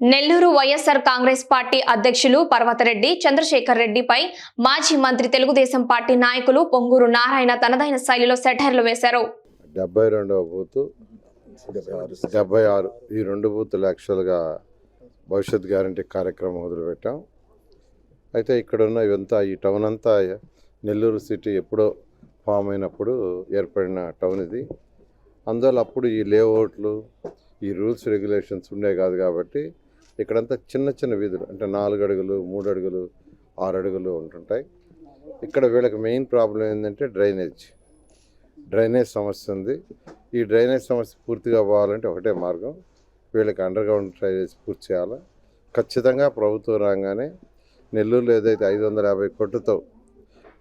Nellore YSR Congress party అధ్యక్షులు పర్వతరెడ్డి చంద్రశేఖర్ రెడ్డిపై మాజీ మంత్రి తెలుగుదేశం పార్టీ నాయకులు పొంగూరు నారాయణ తనదైన శైలిలో సెటర్లు వేశారు. డెబ్బై రెండవ బూత్ డెబ్బై ఆరు ఈ రెండు బూతులు యాక్చువల్గా భవిష్యత్ గ్యారంటీ కార్యక్రమం మొదలుపెట్టాం. అయితే ఇక్కడున్న ఇవంతా ఈ టౌన్ అంతా నెల్లూరు సిటీ ఎప్పుడో ఫామ్ అయినప్పుడు ఏర్పడిన టౌన్ ఇది. అందువల్ల అప్పుడు ఈ లేఅవుట్లు ఈ రూల్స్ రెగ్యులేషన్స్ ఉండే కాదు కాబట్టి ఇక్కడంతా చిన్న చిన్న వీధులు అంటే నాలుగు అడుగులు మూడు అడుగులు ఆరు అడుగులు ఉంటుంటాయి. ఇక్కడ వీళ్ళకి మెయిన్ ప్రాబ్లం ఏంటంటే డ్రైనేజ్. డ్రైనేజ్ సమస్య ఉంది. ఈ డ్రైనేజ్ సమస్య పూర్తిగా పోవాలంటే ఒకటే మార్గం. వీళ్ళకి అండర్ గ్రౌండ్ డ్రైనేజ్ పూర్తి చేయాలి. ఖచ్చితంగా ప్రభుత్వం రాగానే నెల్లూరులో ఏదైతే ఐదు వందల యాభై కోట్లతో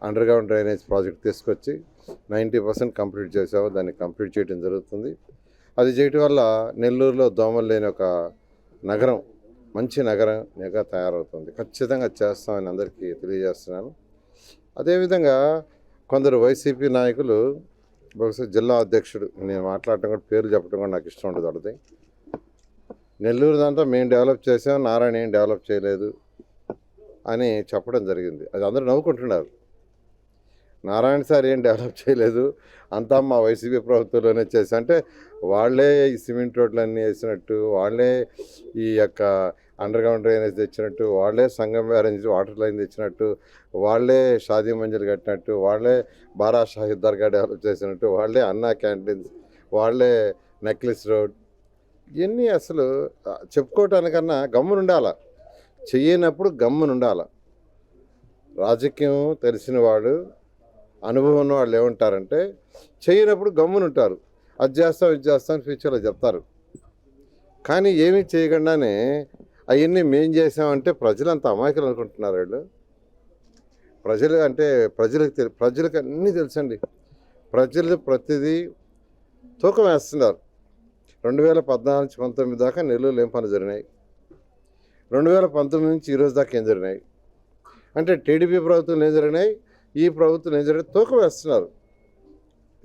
అండర్ గ్రౌండ్ డ్రైనేజ్ ప్రాజెక్ట్ తీసుకొచ్చి నైంటీ పర్సెంట్ కంప్లీట్ చేసాము దాన్ని కంప్లీట్ చేయడం జరుగుతుంది. అది చేయటం వల్ల నెల్లూరులో దోమలు లేని ఒక నగరం మంచి నగరంగా తయారవుతుంది. ఖచ్చితంగా చేస్తామని అందరికీ తెలియజేస్తున్నాను. అదేవిధంగా కొందరు వైసీపీ నాయకులు బహుశా జిల్లా అధ్యక్షుడు నేను మాట్లాడటం కూడా పేరు చెప్పడం కూడా నాకు ఇష్టం ఉండదు అడది నెల్లూరు దాంట్లో మేము డెవలప్ చేసాం నారాయణ ఏం డెవలప్ చేయలేదు అని చెప్పడం జరిగింది. అది అందరూ నవ్వుకుంటున్నారు. నారాయణ సార్ ఏం డెవలప్ చేయలేదు అంతా మా వైసీపీ ప్రభుత్వంలోనే చేసి అంటే వాళ్ళే ఈ సిమెంట్ రోడ్లన్నీ వేసినట్టు వాళ్ళే ఈ యొక్క అండర్ గ్రౌండ్ డ్రైనేజ్ తెచ్చినట్టు వాళ్ళే సంగం అరేంజ్ వాటర్ లైన్ తెచ్చినట్టు వాళ్ళే షాదీ మంజులు కట్టినట్టు వాళ్ళే బారా షాహిద్ దర్గా డెవలప్ చేసినట్టు వాళ్ళే అన్నా క్యాంటీన్స్ వాళ్ళే నెక్లెస్ రోడ్ ఇవన్నీ అసలు చెప్పుకోవటానికన్నా గమ్మునుండాల. చెయ్యనప్పుడు గమ్మునుండాల. రాజకీయం తెలిసిన వాళ్ళు అనుభవం ఉన్న వాళ్ళు ఏమంటారంటే చేయనప్పుడు గమ్మునుంటారు. అది చేస్తాం ఇది చేస్తాం ఫ్యూచర్లో చెప్తారు. కానీ ఏమీ చేయకుండానే అవన్నీ మేం చేసామంటే ప్రజలంతా అమాయకులు అనుకుంటున్నారు వాళ్ళు. ప్రజలు అంటే ప్రజలకు తెలి ప్రజలకు అన్నీ తెలుసండి. ప్రజలు ప్రతిదీ తూకం వేస్తున్నారు. రెండు వేల పద్నాలుగు నుంచి పంతొమ్మిది దాకా నెల్లూరులో ఏం పనులు జరిగినాయి. రెండు వేల పంతొమ్మిది నుంచి ఈరోజు దాకా ఏం జరిగినాయి? అంటే టీడీపీ ప్రభుత్వం ఏం జరిగినాయి? ఈ ప్రభుత్వం ఏం జరిగినాయి? తూకం వేస్తున్నారు.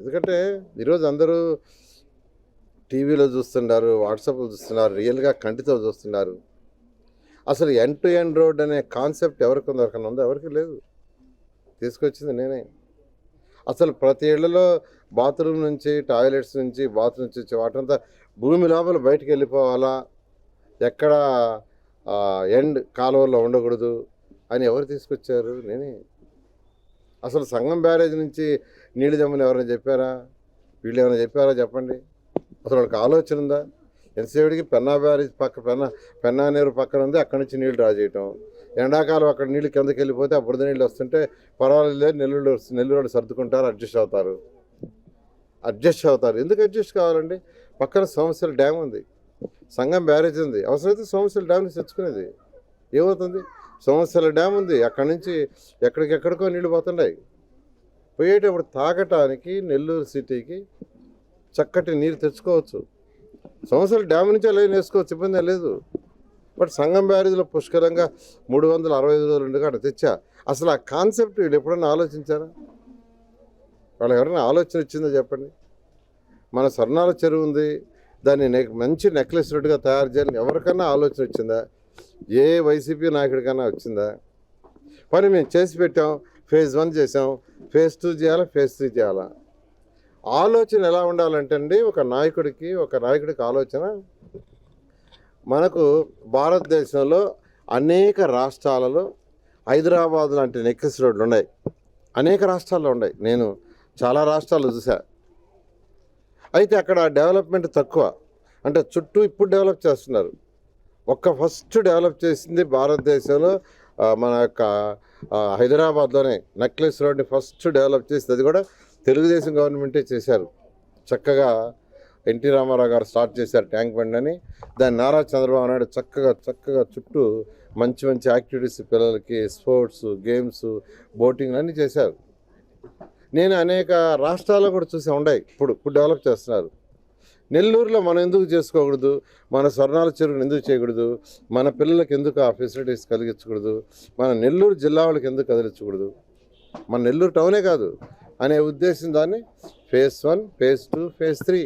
ఎందుకంటే ఈరోజు అందరూ టీవీలో చూస్తున్నారు వాట్సాప్లో చూస్తున్నారు రియల్గా కంటితో చూస్తున్నారు. అసలు ఎన్ టు ఎండ్ రోడ్ అనే కాన్సెప్ట్ ఎవరికి ఉందో ఎవరికైనా ఉందో ఎవరికి లేదు. తీసుకొచ్చింది నేనే. అసలు ప్రతి ఇళ్ళలో బాత్రూమ్ నుంచి టాయిలెట్స్ నుంచి బాత్రూమ్ నుంచి వాటంతా భూమి లోపల బయటికి వెళ్ళిపోవాలా? ఎక్కడ ఎండ్ కాలువల్లో ఉండకూడదు అని ఎవరు తీసుకొచ్చారు? నేనే. అసలు సంగం బ్యారేజ్ నుంచి నీళ్ళు జమ్మని ఎవరైనా చెప్పారా? వీళ్ళు ఏమైనా చెప్పారా? చెప్పండి. అసలు వాళ్ళకి ఆలోచన ఉందా? ఎంతసేపటికి పెన్నా బ్యారేజ్ పక్క పెన్నా పెన్నా నీరు పక్కన ఉంది అక్కడి నుంచి నీళ్ళు డ్రా చేయటం. ఎండాకాలం అక్కడ నీళ్ళు కిందకి వెళ్ళిపోతే ఆ బురద నీళ్ళు వస్తుంటే పర్వాలేదు నెల్లూరు నెల్లూరు సర్దుకుంటారు అడ్జస్ట్ అవుతారు. అడ్జస్ట్ అవుతారు. ఎందుకు అడ్జస్ట్ కావాలండి? పక్కన సోమశిల డ్యామ్ ఉంది. సంగం బ్యారేజ్ ఉంది. అవసరమైతే సోమశిల డ్యామ్ నుంచి తెచ్చుకునేది. ఏమవుతుంది? సోమశిల డ్యామ్ ఉంది. అక్కడి నుంచి ఎక్కడికెక్కడికో నీళ్ళు పోతున్నాయి. పోయేటప్పుడు తాగటానికి నెల్లూరు సిటీకి చక్కటి నీరు తెచ్చుకోవచ్చు. సంవత్సరాలు డ్యామ్ నుంచే లైన్ వేసుకోవచ్చు ఇబ్బంది లేదు. బట్ సంగం బ్యారేజ్లో పుష్కలంగా మూడు వందల అరవై ఐదు రోజులు ఉండగా అక్కడ తెచ్చా. అసలు ఆ కాన్సెప్ట్ వీళ్ళు ఎప్పుడన్నా ఆలోచించారా? వాళ్ళకి ఎవరైనా ఆలోచన వచ్చిందో చెప్పండి? మన స్వర్ణాల చెరువు ఉంది దాన్ని నెక్ మంచి నెక్లెస్ రెడ్గా తయారు చేయాలని ఎవరికన్నా ఆలోచన వచ్చిందా? ఏ వైసీపీ నాయకుడికన్నా వచ్చిందా? పని మేము చేసి పెట్టాం ఫేజ్ వన్ చేసాం ఫేజ్ టూ చేయాలా ఫేజ్ త్రీ చేయాలా? ఆలోచన ఎలా ఉండాలంటే అండి ఒక నాయకుడికి ఒక నాయకుడికి ఆలోచన. మనకు భారతదేశంలో అనేక రాష్ట్రాలలో హైదరాబాద్ లాంటి నెక్లెస్ రోడ్లు ఉన్నాయి. అనేక రాష్ట్రాల్లో ఉన్నాయి. నేను చాలా రాష్ట్రాలు చూసా అయితే అక్కడ డెవలప్మెంట్ తక్కువ. అంటే చుట్టూ ఇప్పుడు డెవలప్ చేస్తున్నారు. ఒక్క ఫస్ట్ డెవలప్ చేసింది భారతదేశంలో మన యొక్క హైదరాబాద్లోనే. నెక్లెస్ రోడ్ని ఫస్ట్ డెవలప్ చేసింది అది కూడా తెలుగుదేశం గవర్నమెంటే చేశారు. చక్కగా ఎన్టీ రామారావు గారు స్టార్ట్ చేశారు ట్యాంక్ బండ్ అని. దాన్ని నారా చంద్రబాబు నాయుడు చక్కగా చక్కగా చుట్టూ మంచి మంచి యాక్టివిటీస్ పిల్లలకి స్పోర్ట్స్ గేమ్స్ బోటింగ్ అన్నీ చేశారు. నేను అనేక రాష్ట్రాల్లో కూడా చూసి ఉన్నాయి. ఇప్పుడు ఇప్పుడు డెవలప్ చేస్తున్నారు. నెల్లూరులో మనం ఎందుకు చేసుకోకూడదు? మన స్వర్ణాల చెరువును ఎందుకు చేయకూడదు? మన పిల్లలకి ఎందుకు ఆ ఫెసిలిటీస్ కలిగించకూడదు? మన నెల్లూరు జిల్లా వాళ్ళకి ఎందుకు కదిలించకూడదు? మన నెల్లూరు టౌనే కాదు. అనే ఉద్దేశం దాన్ని phase one phase two phase three.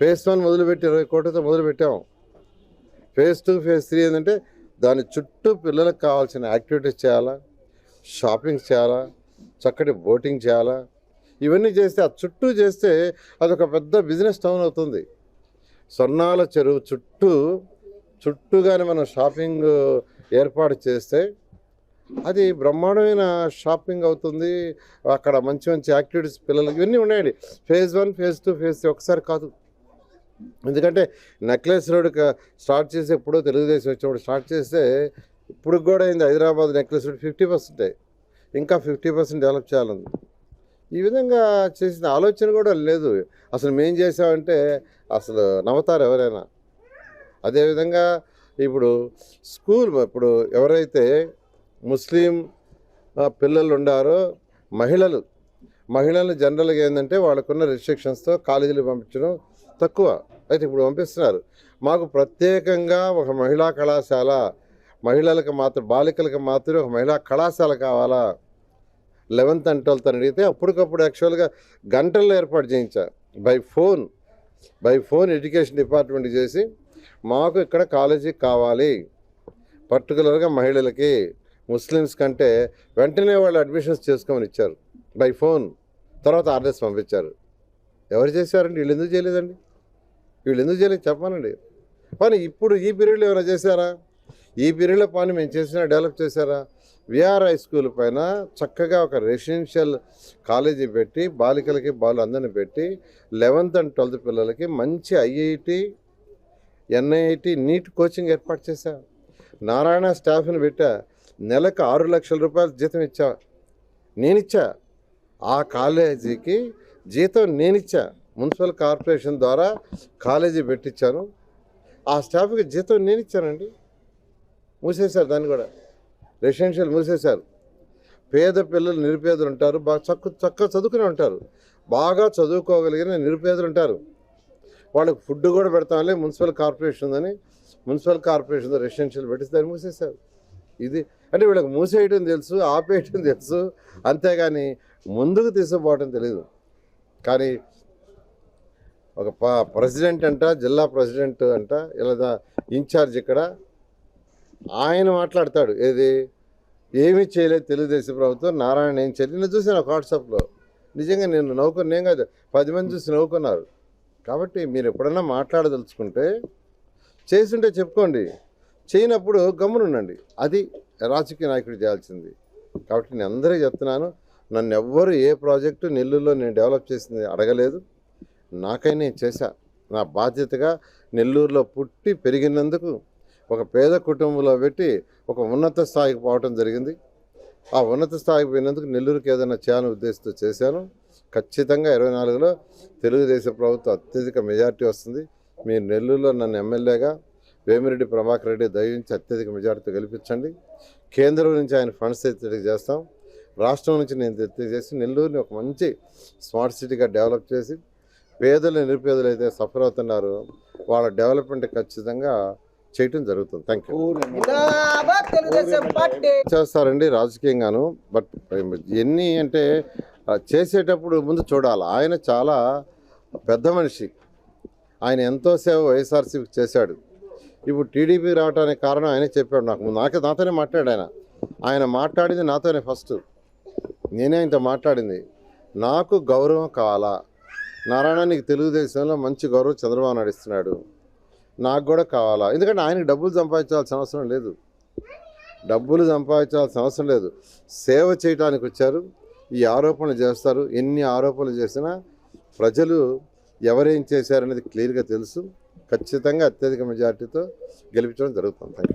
Phase one మొదలుపెట్టి ఇరవై కోట్లతో మొదలుపెట్టాం. ఫేజ్ టూ ఫేజ్ త్రీ ఏంటంటే దాని చుట్టూ పిల్లలకు కావాల్సిన యాక్టివిటీస్ చేయాలా షాపింగ్ చేయాలా చక్కటి బోటింగ్ చేయాలా ఇవన్నీ చేస్తే ఆ చుట్టూ చేస్తే అదొక పెద్ద బిజినెస్ టౌన్ అవుతుంది. స్వర్ణాల చెరువు చుట్టూ చుట్టూగానే మనం షాపింగ్ ఏర్పాటు చేస్తే అది బ్రహ్మాండమైన షాపింగ్ అవుతుంది. అక్కడ మంచి మంచి యాక్టివిటీస్ పిల్లలు ఇవన్నీ ఉన్నాయండి. Phase one phase two phase three ఒకసారి కాదు. ఎందుకంటే నెక్లెస్ రోడ్ స్టార్ట్ చేసి ఎప్పుడో తెలుగుదేశం వచ్చినప్పుడు స్టార్ట్ చేస్తే ఇప్పుడు కూడా అయింది Hyderabad necklace road fifty percent ఇంకా ఫిఫ్టీ పర్సెంట్ డెవలప్ చేయాలని. ఈ విధంగా చేసిన ఆలోచన కూడా లేదు. అసలు మేం చేసామంటే అసలు నవ్వుతారు ఎవరైనా. అదేవిధంగా ఇప్పుడు స్కూల్ ఇప్పుడు ఎవరైతే ముస్లిం పిల్లలు ఉండారో. మహిళలు మహిళలు జనరల్గా ఏంటంటే వాళ్ళకున్న రిస్ట్రిక్షన్స్తో కాలేజీలు పంపించడం తక్కువ. అయితే ఇప్పుడు పంపిస్తున్నారు. మాకు ప్రత్యేకంగా ఒక మహిళా కళాశాల మహిళలకు మాత్రం బాలికలకు మాత్రమే ఒక మహిళా కళాశాల కావాలా? లెవెన్త్ అండ్ ట్వెల్త్ అని అడిగితే అప్పటికప్పుడు యాక్చువల్గా గంటల్లో ఏర్పాటు చేయించా. By phone by phone education department చేసి మాకు ఇక్కడ కాలేజీ కావాలి. పర్టికులర్గా మహిళలకి ముస్లిమ్స్ కంటే వెంటనే వాళ్ళు అడ్మిషన్స్ చేసుకోమని ఇచ్చారు. By phone. తర్వాత ఆర్డర్స్ పంపించారు. ఎవరు చేశారండి? వీళ్ళు ఎందుకు చేయలేదండి? వీళ్ళు ఎందుకు చేయలేదు చెప్పానండి కానీ ఇప్పుడు ఈ పీరియడ్లో ఏమైనా చేశారా? ఈ పీరియడ్లో పని మేము చేసినా డెవలప్ చేశారా? విఆర్ హై స్కూల్ పైన చక్కగా ఒక రెసిడెన్షియల్ కాలేజీ పెట్టి బాలికలకి బాలు అందరిని పెట్టి లెవెన్త్ అండ్ ట్వెల్త్ పిల్లలకి మంచి ఐఐటి ఎన్ఐటి నీట్ కోచింగ్ ఏర్పాటు చేశా. నారాయణ స్టాఫ్ని పెట్టా. నెలకు ఆరు లక్షల రూపాయలు జీతం ఇచ్చా. నేనిచ్చా. ఆ కాలేజీకి జీతం నేనిచ్చా. మున్సిపల్ కార్పొరేషన్ ద్వారా కాలేజీ పెట్టించాను ఆ స్టాఫ్కి జీతం నేను ఇచ్చానండి మూసేశారు దాన్ని కూడా. రెసిడెన్షియల్ మూసేశారు. పేద పిల్లలు నిరుపేదలు ఉంటారు. బాగా చక్క చక్కగా చదువుకునే ఉంటారు. బాగా చదువుకోగలిగిన నిరుపేదలు ఉంటారు. వాళ్ళకి ఫుడ్ కూడా పెడతాంలే మున్సిపల్ కార్పొరేషన్ ఉందని మున్సిపల్ కార్పొరేషన్ రెసిడెన్షియల్ పెట్టి దాన్ని మూసేశారు. ఇది అంటే వీళ్ళకి మూసేయటం తెలుసు ఆపేయటం తెలుసు. అంతేగాని ముందుకు తీసుకుపోవటం తెలియదు కానీ ఒక ప ప్రెసిడెంట్ అంట జిల్లా ప్రెసిడెంట్ అంట ఇలా ఇన్ఛార్జ్ ఇక్కడ ఆయన మాట్లాడతాడు. ఏది? ఏమీ చేయలేదు తెలుగుదేశం ప్రభుత్వం. నారాయణ ఏం చేయలేదు. నేను చూసాను ఒక వాట్సాప్లో. నిజంగా నేను నవ్వుకుని నేను కాదు పది మంది చూసి నవ్వుకున్నారు. కాబట్టి మీరు ఎప్పుడన్నా మాట్లాడదలుచుకుంటే చేస్తుంటే చెప్పుకోండి. చేయనప్పుడు గమ్మునుండండి. అది రాజకీయ నాయకుడు చేయాల్సింది. కాబట్టి నేను అందరికీ చెప్తున్నాను నన్ను ఎవ్వరు ఏ ప్రాజెక్టు నెల్లూరులో నేను డెవలప్ చేసింది అడగలేదు. నాకై నేను చేశా. నా బాధ్యతగా నెల్లూరులో పుట్టి పెరిగినందుకు ఒక పేద కుటుంబంలో పెట్టి ఒక ఉన్నత స్థాయికి పోవటం జరిగింది. ఆ ఉన్నత స్థాయికి పోయినందుకు నెల్లూరుకి ఏదైనా చేయాలని ఉద్దేశంతో చేశాను. ఖచ్చితంగా ఇరవై నాలుగులో తెలుగుదేశం ప్రభుత్వం అత్యధిక మెజారిటీ వస్తుంది. మీరు నెల్లూరులో నన్ను ఎమ్మెల్యేగా వేమిరెడ్డి ప్రభాకర్ రెడ్డి దయించి అత్యధిక మెజారిటీతో గెలిపించండి. కేంద్రం నుంచి ఆయన ఫండ్స్ ఎత్తిడి చేస్తాం. రాష్ట్రం నుంచి నేను ఎత్తి చేసి నెల్లూరుని ఒక మంచి స్మార్ట్ సిటీగా డెవలప్ చేసి పేదలు నిరుపేదలు అయితే సఫర్ అవుతున్నారు వాళ్ళ డెవలప్మెంట్ ఖచ్చితంగా చేయటం జరుగుతుంది. థ్యాంక్ యూ చేస్తారండి రాజకీయంగాను. బట్ ఎన్ని అంటే చేసేటప్పుడు ముందు చూడాలి. ఆయన చాలా పెద్ద మనిషి. ఆయన ఎంతో సేవ వైఎస్ఆర్సీకి చేశాడు. ఇప్పుడు టీడీపీ రావడానికి కారణం ఆయనే చెప్పాడు నాకు నాకే నాతోనే మాట్లాడాయన ఆయన. ఆయన మాట్లాడింది నాతోనే ఫస్ట్. నేనే ఆయనతో మాట్లాడింది. నాకు గౌరవం కావాలా? నారాయణ నీకు తెలుగుదేశంలో మంచి గౌరవం చంద్రబాబు నాయుడు ఇస్తున్నాడు. నాకు కూడా కావాలా? ఎందుకంటే ఆయనకి డబ్బులు సంపాదించాల్సిన అవసరం లేదు. డబ్బులు సంపాదించాల్సిన అవసరం లేదు. సేవ చేయడానికి వచ్చారు. ఈ ఆరోపణలు చేస్తారు. ఎన్ని ఆరోపణలు చేసినా ప్రజలు ఎవరేం చేశారనేది క్లియర్గా తెలుసు. ఖచ్చితంగా అత్యధిక మెజార్టీతో గెలిపించడం జరుగుతుంది.